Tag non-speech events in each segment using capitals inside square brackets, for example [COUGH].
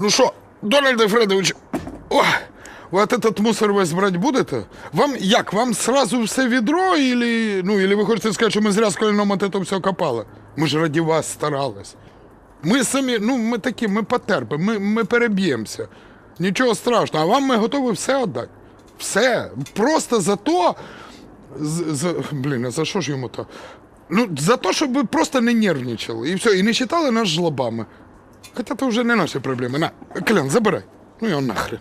Ну що, Дональде Фредович, ви от этот мусор весь брати будете? Вам як? Вам сразу все відро, или, ну, или ви хочете сказати, що ми зря з Коліном от это все копали? Ми ж раді вас старались. Ми самі, ну, ми такі, ми потерпимо, ми, ми переб'ємося. Нічого страшного, а вам ми готові все віддати. Все. Просто за то. з- За, блін, а за що ж йому то? Ну, за те, щоб ви просто не нервничали. І все, і не читали нас жлобами. Хоча це вже не наші проблеми. На, Колян, забирай. Ну його нахрен.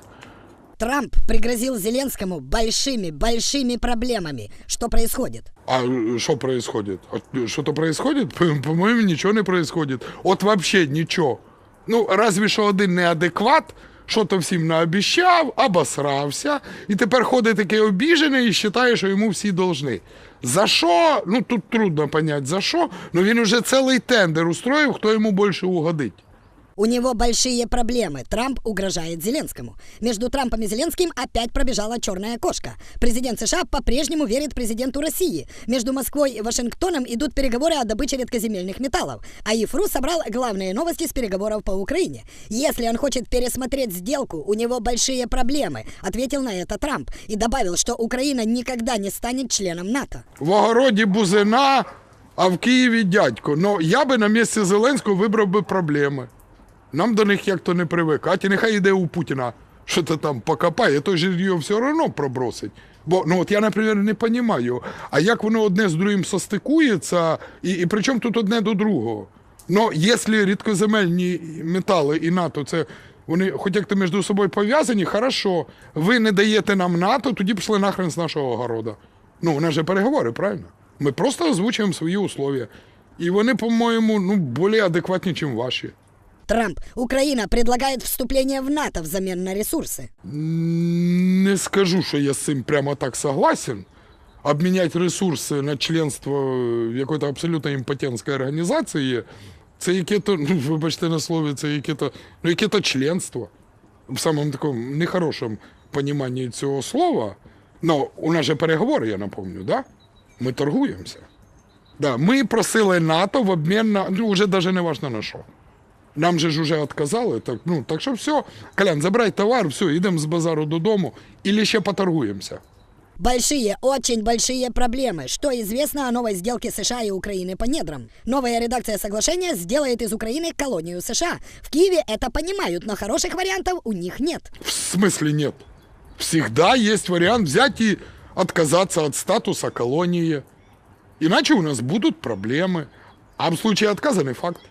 Трамп пригрозил Зеленскому большими-большими проблемами. Что происходит? А що происходит? А Що-то происходит? По- По-моєму, нічого не происходит. От вообще нічого. Ну, разве що один неадекват, що-то всім наобіщав, обосрався, і тепер ходить такий обіжений і вважає, що йому всі должны. За що? Ну тут трудно понять за що, але він уже цілий тендер устроїв, хто йому більше угодить. У него большие проблемы. Трамп угрожает Зеленскому. Между Трампом и Зеленским опять пробежала черная кошка. Президент США по-прежнему верит президенту России. Между Москвой и Вашингтоном идут переговоры о добыче редкоземельных металлов. А ЕФРУ собрал главные новости с переговоров по Украине. Если он хочет пересмотреть сделку, у него большие проблемы, ответил на это Трамп. И добавил, что Украина никогда не станет членом НАТО. В огороді бузина, а в Києві дядько. Ну, я би на місці Зеленського вибрав би проблеми. Нам до них як то не привикати. Нехай йде у Путіна, що то там покопає, той же його все одно пробросить. Бо ну от я, наприклад, не розумію, а як воно одне з другим состикується, і, і при чому тут одне до другого? Ну, якщо рідкоземельні метали і НАТО, це вони хоч як то між собою пов'язані, хорошо. Ви не даєте нам НАТО, тоді пішли нахрен з нашого огорода. Ну, у нас же переговори, правильно? Ми просто озвучуємо свої условия. І вони, по-моєму, ну, більш адекватні, ніж ваші. Трамп, Украина предлагает вступление в НАТО взамен на ресурсы. Не скажу, що я з цим прямо так согласен. Обміняти ресурси на членство в якоїсь абсолютно імпотентській організації, це яке-то, ну, вибачте на слові, це яке-то, ну, яке-то членство. В самому такому нехорошому поніманні цього слова. Ну, у нас же переговори, я напомню, да? Ми торгуємося. Да, ми просили НАТО в обмін на, ну, вже навіть не важно на що. Нам же ж уже отказали, так, ну, так що все, Колян, забирай товар, все, йдемо з базару додому, і ще поторгуємося. Большие, очень большие проблемы. Что известно о новой сделке США и Украины по недрам? Новая редакция соглашения сделает из Украины колонию США. В Киеве это понимают, но хороших вариантов у них нет. В смысле нет? Всегда есть вариант взять и отказаться от статуса колонии. Иначе у нас будут проблемы. А в случае отказа не факт.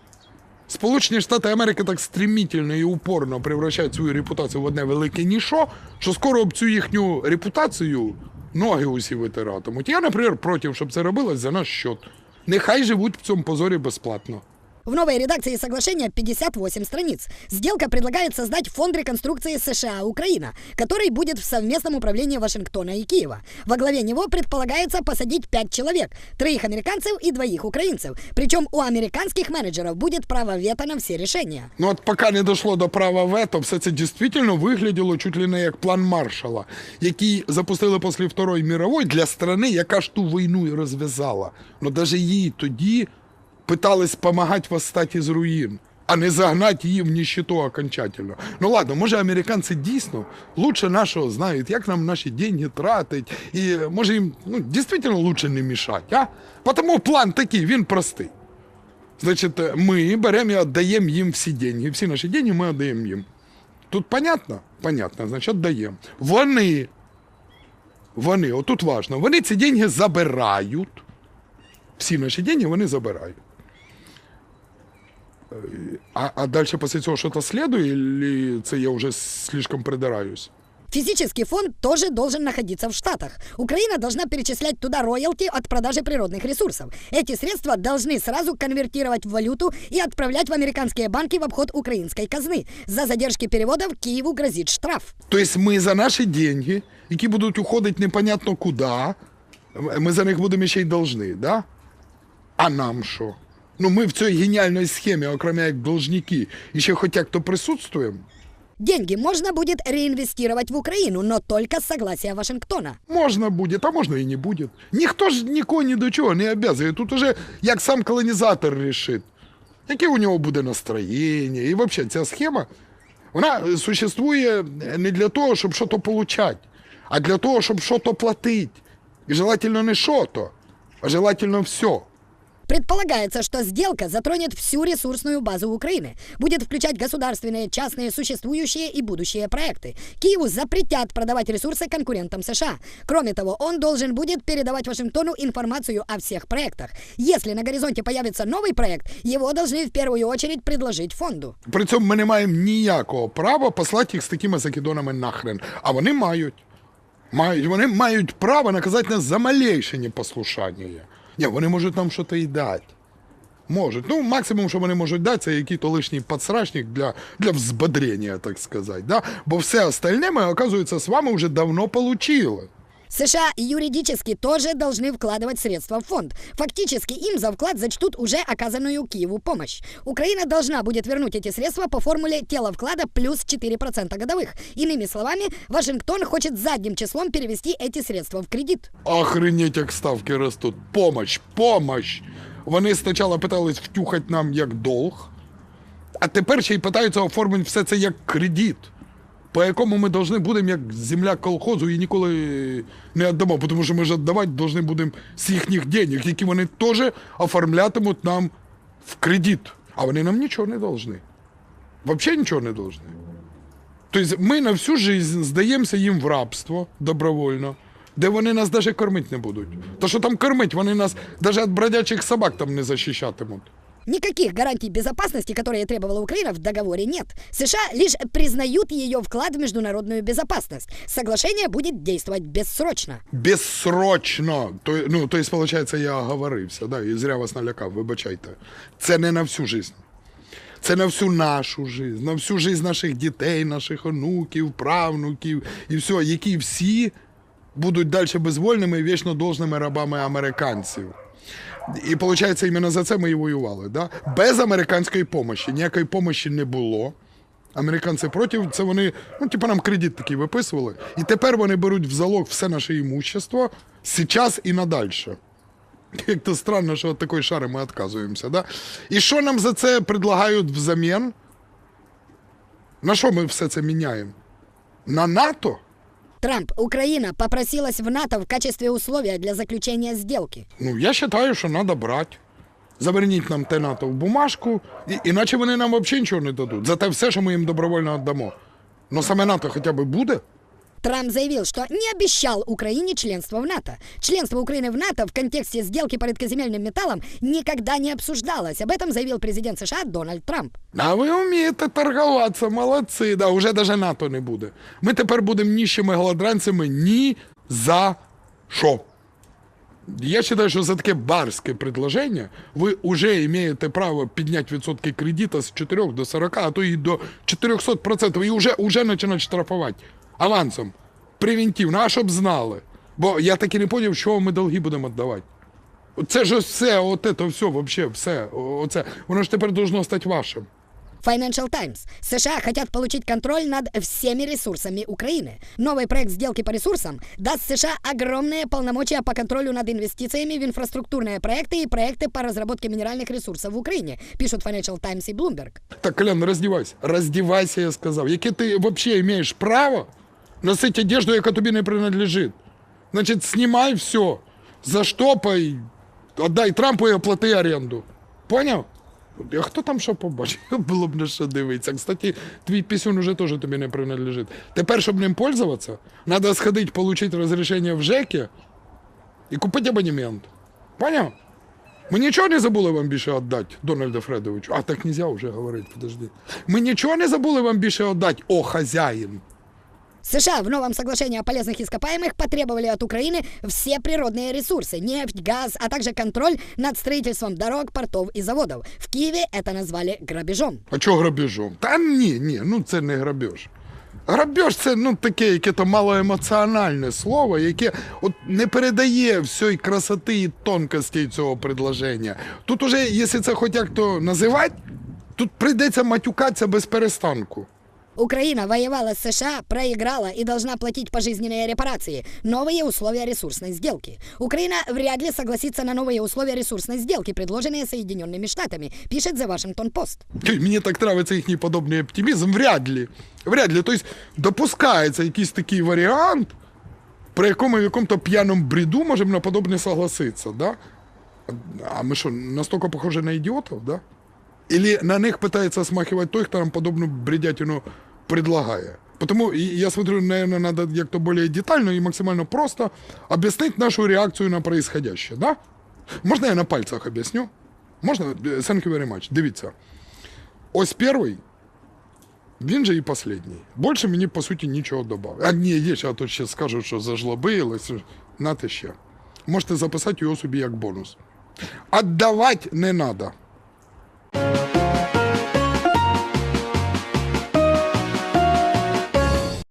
Сполучені Штати Америки так стремительно і упорно превращають свою репутацію в одне велике нішо, що скоро об цю їхню репутацію ноги усі витиратимуть. Я, наприклад, проти, щоб це робилось за наш счет. Нехай живуть в цьому позорі безплатно. В новой редакции соглашения 58 страниц. Сделка предлагает создать фонд реконструкции США-Украина, который будет в совместном управлении Вашингтона и Киева. Во главе него предполагается посадить пять человек, троих американцев и двоих украинцев. Причем у американских менеджеров будет право вето на все решения. Ну от поки не дійшло до права вето, все це дійсно вигляділо чуть ли не як план Маршала, який запустили після Второї мірової для країни, яка ж ту війну і розв'язала. Ну навіть їй тоді питались допомагати восстати із руїн, а не загнати її в нищету окончательно. Ну ладно, може американці дійсно лучше нашого знають, як нам наші деньги тратить, і може їм ну, дійсно лучше не мішати, а? Тому план такий, він простий. Значит, э, мы берем и отдаем им все деньги. Всі наші деньги ми віддаємо їм. Тут понятно? Понятно, значить віддаємо. Вони, вони, отут важно, вони ці деньги забирають. Всі наші деньги вони забирають. Е, А, а далі після цього щось слідує, чи це я вже слишком придираюсь? Физический фонд тоже должен находиться в Штатах. Украина должна перечислять туда роялти от продажи природных ресурсов. Эти средства должны сразу конвертировать в валюту и отправлять в американские банки в обход украинской казны. За задержки переводов Киеву грозит штраф. Тобто ми за наші деньги, які будуть уходити непонятно куди, ми за них будемо ще й должны, да? А нам що? Ну ми в цій геніальній схемі, окрім як должники, ще хоч як то присутствуємо. Деньги можно будет реинвестировать в Украину, но только с согласия Вашингтона. Можна буде, а можна і не буде. Ніхто ж нікого ні до чого не обов'язує. Тут уже як сам колонізатор рішить, яке у нього буде настроєння. І взагалі ця схема Вона существує не для того, щоб щось получати, а для того, щоб щось платити. І желательно не що-то, а желательно все. Предполагается, что сделка затронет всю ресурсную базу Украины, будет включать государственные, частные, существующие и будущие проекты. Киеву запретят продавать ресурсы конкурентам США. Кроме того, он должен будет передавать Вашингтону информацию о всех проектах. Если на горизонте появится новый проект, его должны в первую очередь предложить фонду. При цьому ми не маємо ніякого права послати їх з такими закидонами нахрен. А вони мають. Мають, вони мають право наказати нас за малейше непослушання. Ні, вони можуть нам щось і дати. Можуть. Ну, максимум, що вони можуть дати, це якийсь лишній подсрачник для, для взбодрення, так сказати. Да? Бо все остальне ми, оказується, з вами вже давно получили. США юридически тоже должны вкладывать средства в фонд. Фактически им за вклад зачтут уже оказанную Киеву помощь. Украина должна будет вернуть эти средства по формуле тела вклада плюс 4% годовых. Иными словами, Вашингтон хочет задним числом перевести эти средства в кредит. Охренеть, як ставки ростуть. Помощь, помощь. Вони спочатку питались втюхати нам як долг, а тепер ще й питаються оформити все це як кредит, по якому ми повинні будемо як земля колхозу і ніколи не віддамо, тому що ми ж віддавати повинні будемо з їхніх денег, які вони теж оформлятимуть нам в кредит. А вони нам нічого не повинні. Взагалі нічого не повинні. Тобто ми на всю жизнь здаємося їм в рабство добровольно, де вони нас навіть кормити не будуть. То що там кормить, вони нас навіть від бродячих собак там не захищатимуть. Никаких гарантий безопасности, которые требовала Украина, в договоре нет. США лишь признают ее вклад в международную безопасность. Соглашение будет действовать бессрочно. Безсрочно. То, ну, то есть, виходить, я оговорився, да, і зря вас налякав, вибачайте. Це не на всю жизнь. Це на всю нашу жизнь, на всю жизнь наших дітей, наших онуків, правнуків і все, які всі будуть далі безвольними і вічно должними рабами американців. І виходить, іменно за це ми і воювали. Да? Без американської допомоги. Ніякої допомоги не було. Американці проти, це вони, ну, типу, нам кредит такий виписували. І тепер вони беруть в залог все наше імущество зараз і надальше. Як то странно, що від такої шари ми відказуємося. Да? І що нам за це предлагають взамін? На що ми все це міняємо? На НАТО? Трамп, Украина попросилась в НАТО в качестве условия для заключения сделки. Ну, я вважаю, що треба брати. Заверніть нам те НАТО в бумажку, і, іначе вони нам взагалі нічого не дадуть. За те все, що ми їм добровольно віддамо. Ну саме НАТО хоча б буде. Трамп заявил, что не обещал Украине членство в НАТО. Членство Украины в НАТО в контексте сделки по редкоземельным металлам никогда не обсуждалось. Об этом заявил президент США Дональд Трамп. А ви вмієте торгуватися, молодці. Да, уже навіть НАТО не буде. Ми тепер будемо ніщими голодранцями ні за що. Я вважаю, що за таке барське предложення ви вже маєте право підняти відсотки кредита з 4 до 40, а то і до 400%. І вже, вже починають штрафувати авансом. Превентивно, а щоб знали. Бо я так і не зрозумів, що ми долги будемо віддавати. Це ж все, от це все, вообще, все, о- оце. Воно ж тепер должно стати вашим. Financial Times. США хотят получить контроль над всеми ресурсами Украины. Новый проект сделки по ресурсам даст США огромные полномочия по контролю над инвестициями в инфраструктурные проекты и проекты по разработке минеральных ресурсов в Украине, пишут Financial Times и Bloomberg. Так, Колян, роздівайся. Роздівайся, я сказав. Яке ти взагалі маєш право носити одежду, яка тобі не принадлежить? Значить, знімай все, заштопай, отдай Трампу і оплати оренду. Поняв? А хто там що побачив? [LAUGHS] Було б на що дивитися. Кстати, твій пісюн уже теж тобі не принадлежить. Тепер, щоб ним пользуватися, треба сходити, отримати розрішення в ЖЕКі і купити абонемент. Поняв? Ми нічого не забули вам більше віддати, Дональду Фредовичу. А так нельзя вже говорити, подожди. Ми нічого не забули вам більше віддати, о, хазяїн. США в новом соглашении о полезных ископаемых потребовали от Украины все природные ресурсы, нефть, газ, а также контроль над строительством дорог, портов и заводов. В Киеве это назвали грабежом. А чого грабежом? Та ні, ні, ну це не грабеж. Грабеж це ну таке, яке то малоемоціональне слово, яке от не передає всієї красоти і тонкості цього предложення. Тут уже, якщо це хоч як то називати, тут прийдеться матюкатися без перестанку. Украина воевала с США, проиграла и должна платить пожизненные репарации. Новые условия ресурсной сделки. Украина вряд ли согласится на новые условия ресурсной сделки, предложенные Соединенными Штатами, пишет The Washington Post. Ой, Мені так нравиться їхній подобний оптимізм. Вряд ли. Вряд ли. Тобто допускається якийсь такий варіант, при якому в якому-то п'яному бреду можемо на подобне согласитися, да? А ми що, настільки похожі на ідіотів, да? Или на них пытается смахивать той, хто нам подобну бредятину предлагає. Потому я смотрю, наверное, надо як-то более детально и максимально просто объяснить нашу реакцію на происходящее, да? Можна я на пальцях об'ясню? Можна? Thank you very much. Дивіться. Ось перший, він же і последній. Більше мені, по суті, нічого додав. А ні, є, а то ще скажуть, що зажлобилось. Нате ще. Можете записати його собі як бонус. Отдавати не треба.